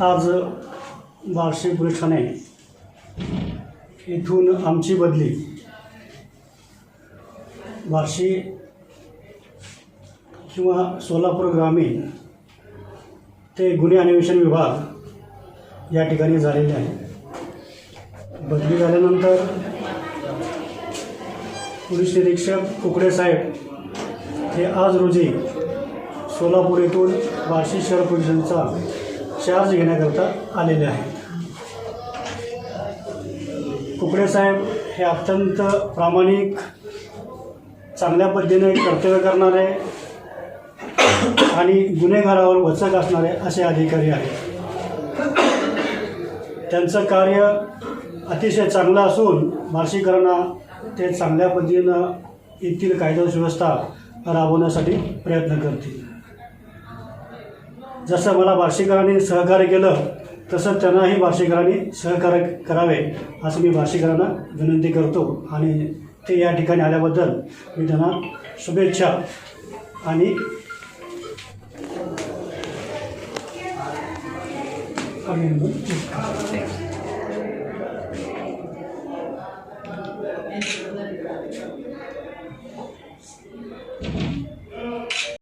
आज बार्शी पोलीस ठाणे इथून आमची बदली. बार्शी किंवा सोलापूर ग्रामीण ते गुन्हे अन्वेषण विभाग या ठिकाणी झालेले आहे. बदली झाल्यानंतर पोलीस निरीक्षक कुकडे साहेब हे आज रोजी सोलापूर येथून बार्शी शहर पोलिसांचा चार्ज घेण्याकरता आलेले आहेत. कुकडे साहेब हे अत्यंत प्रामाणिक चांगल्या पद्धतीने कर्तव्य करणारे आणि गुन्हेगारावर वचक असणारे असे अधिकारी आहेत. त्यांचं कार्य अतिशय चांगलं असून बार्शीकरांना ते चांगल्या पद्धतीनं येथील कायदा सुव्यवस्था राबवण्यासाठी प्रयत्न करतील. जसं मला भाषिकरांनी सहकार्य केलं तसं त्यांनाही भाषिकरांनी सहकार्य करावे असं मी भाषिकरांना विनंती करतो आणि ते या ठिकाणी आल्याबद्दल मी त्यांना शुभेच्छा आणि